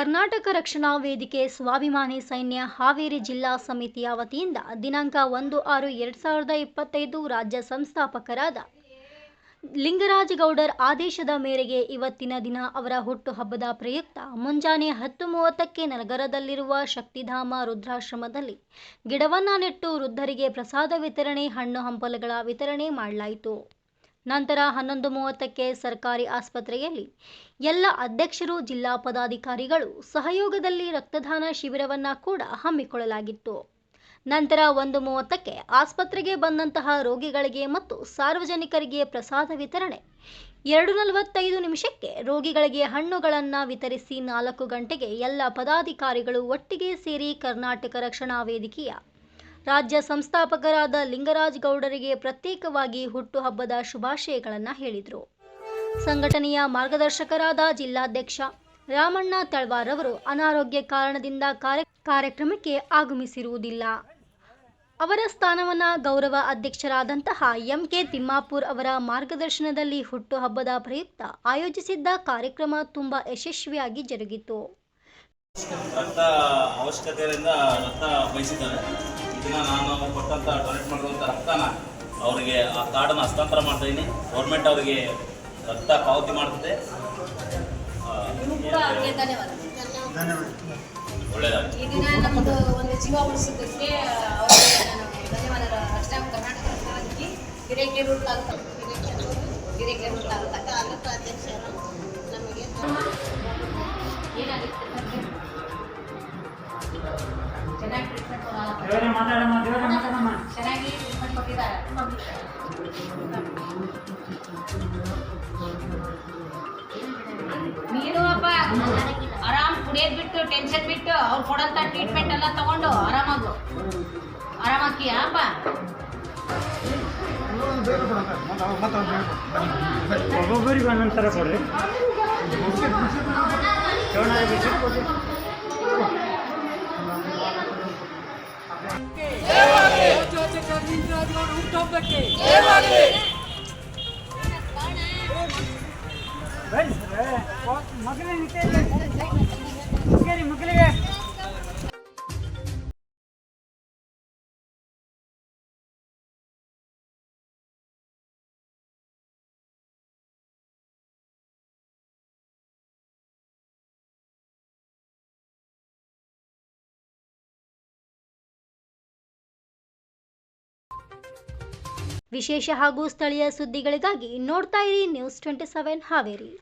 ಕರ್ನಾಟಕ ರಕ್ಷಣಾ ವೇದಿಕೆ ಸ್ವಾಭಿಮಾನಿ ಸೈನ್ಯ ಹಾವೇರಿ ಜಿಲ್ಲಾ ಸಮಿತಿಯ ವತಿಯಿಂದ ದಿನಾಂಕ ಒಂದು ಆರು ಎರಡು ಸಾವಿರದ ಇಪ್ಪತ್ತೈದು ರಾಜ್ಯ ಸಂಸ್ಥಾಪಕರಾದ ಲಿಂಗರಾಜಗೌಡರ್ ಆದೇಶದ ಮೇರೆಗೆ ಇವತ್ತಿನ ದಿನ ಅವರ ಹುಟ್ಟುಹಬ್ಬದ ಪ್ರಯುಕ್ತ ಮುಂಜಾನೆ ಹತ್ತು ಮೂವತ್ತಕ್ಕೆ ನಗರದಲ್ಲಿರುವ ಶಕ್ತಿಧಾಮ ರುದ್ರಾಶ್ರಮದಲ್ಲಿ ಗಿಡವನ್ನು ನೆಟ್ಟು ವೃದ್ಧರಿಗೆ ಪ್ರಸಾದ ವಿತರಣೆ, ಹಣ್ಣು ಹಂಪಲುಗಳ ವಿತರಣೆ ಮಾಡಲಾಯಿತು. ನಂತರ ಹನ್ನೊಂದು ಮೂವತ್ತಕ್ಕೆ ಸರ್ಕಾರಿ ಆಸ್ಪತ್ರೆಯಲ್ಲಿ ಎಲ್ಲ ಅಧ್ಯಕ್ಷರು, ಜಿಲ್ಲಾ ಪದಾಧಿಕಾರಿಗಳು ಸಹಯೋಗದಲ್ಲಿ ರಕ್ತದಾನ ಶಿಬಿರವನ್ನ ಕೂಡ ಹಮ್ಮಿಕೊಳ್ಳಲಾಗಿತ್ತು. ನಂತರ ಒಂದು ಮೂವತ್ತಕ್ಕೆ ಆಸ್ಪತ್ರೆಗೆ ಬಂದಂತಹ ರೋಗಿಗಳಿಗೆ ಮತ್ತು ಸಾರ್ವಜನಿಕರಿಗೆ ಪ್ರಸಾದ ವಿತರಣೆ, ಎರಡು ನಲವತ್ತೈದು ನಿಮಿಷಕ್ಕೆ ರೋಗಿಗಳಿಗೆ ಹಣ್ಣುಗಳನ್ನು ವಿತರಿಸಿ ನಾಲ್ಕು ಗಂಟೆಗೆ ಎಲ್ಲ ಪದಾಧಿಕಾರಿಗಳು ಒಟ್ಟಿಗೆ ಸೇರಿ ಕರ್ನಾಟಕ ರಕ್ಷಣಾ ವೇದಿಕೆಯ ರಾಜ್ಯ ಸಂಸ್ಥಾಪಕರಾದ ಲಿಂಗರಾಜ್ ಗೌಡರಿಗೆ ಪ್ರತ್ಯೇಕವಾಗಿ ಹುಟ್ಟುಹಬ್ಬದ ಶುಭಾಶಯಗಳನ್ನು ಹೇಳಿದರು. ಸಂಘಟನೆಯ ಮಾರ್ಗದರ್ಶಕರಾದ ಜಿಲ್ಲಾಧ್ಯಕ್ಷ ರಾಮಣ್ಣ ತಳ್ವಾರ್ ಅವರು ಅನಾರೋಗ್ಯ ಕಾರಣದಿಂದ ಕಾರ್ಯ, ಕಾರ್ಯಕ್ರಮಕ್ಕೆ ಆಗಮಿಸಿರುವುದಿಲ್ಲ. ಅವರ ಸ್ಥಾನವನ್ನು ಗೌರವ ಅಧ್ಯಕ್ಷರಾದಂತಹ ಎಂ ಕೆ ತಿಮ್ಮಾಪುರ್ ಅವರ ಮಾರ್ಗದರ್ಶನದಲ್ಲಿ ಹುಟ್ಟುಹಬ್ಬದ ಪ್ರಯುಕ್ತ ಆಯೋಜಿಸಿದ್ದ ಕಾರ್ಯಕ್ರಮ ತುಂಬ ಯಶಸ್ವಿಯಾಗಿ ಜರುಗಿತು. ಅವಶ್ಯಕತೆಯಿಂದ ಬಯಸಿದ್ದಾರೆ. ಇದನ್ನ ನಾನು ಕೊಟ್ಟಂತ ಡೊನೇಟ್ ಮಾಡಿರುವಂಥ ರಕ್ತನ ಅವರಿಗೆ ಆ ಕಾರ್ಡನ್ನು ಹಸ್ತಾಂತರ ಮಾಡ್ತಾ ಇದ್ದೀನಿ ಗೌರ್ಮೆಂಟ್ ಅವರಿಗೆ ರಕ್ತ ಪಾವತಿ ಧನ್ಯವಾದ. ಒಳ್ಳೆಯದಾಗಲಿ ಈ ದಿನ ನಮ್ಮದು ಒಂದು ಜೀವ ಉಳಿಸಿದ್ದಕ್ಕೆ ಅವರಿಗೆ ನಾನು ಧನ್ಯವಾದ ರಕ್ಷಣಾ ಕರ್ನಾಟಕ ರಕ್ಷಣಾ ವೇದಿಕೆ ಹಿರೇಕೆರೂರು ತಾಲೂಕು ಹಿರೇಕೆರೂರು ತಾಲೂಕು ತಾಲೂಕು ಅಧ್ಯಕ್ಷರು ನಮಗೆ ಏನಾಗಿತ್ತು? ಮಾತಾಡಮ್ಮ ದೇವರೇ ಮಾತಾಡಮ್ಮ. ಚೆನ್ನಾಗಿ ಟ್ರೀಟ್ಮೆಂಟ್ ಕೊಟ್ಟಿದ್ದಾರೆ. ನೀನು ಅಪ್ಪ ಆರಾಮ್ ಕುಡಿಯೋದ್ ಬಿಟ್ಟು ಟೆನ್ಷನ್ ಬಿಟ್ಟು ಅವ್ರು ಕೊಡಂತ ಟ್ರೀಟ್ಮೆಂಟ್ ಎಲ್ಲ ತಗೊಂಡು ಆರಾಮಾಗು. ಆರಾಮಾಕಿಯಾ ಅಪ್ಪ? ಒಬ್ಬೊಬ್ಬರಿಗೆ ಒಂದೊಂದು ಥರ ಕೊಡ್ರಿ. ನಿಂತೈತೆ ಮಗನಿಗೆ ಮಕ್ಕಳಿಗೆ ವಿಶೇಷ ಹಾಗೂ ಸ್ಥಳೀಯ ಸುದ್ದಿಗಳಿಗಾಗಿ ನೋಡ್ತಾ ಇರಿ ನ್ಯೂಸ್ ಟ್ವೆಂಟಿ ಸೆವೆನ್ ಹಾವೇರಿ.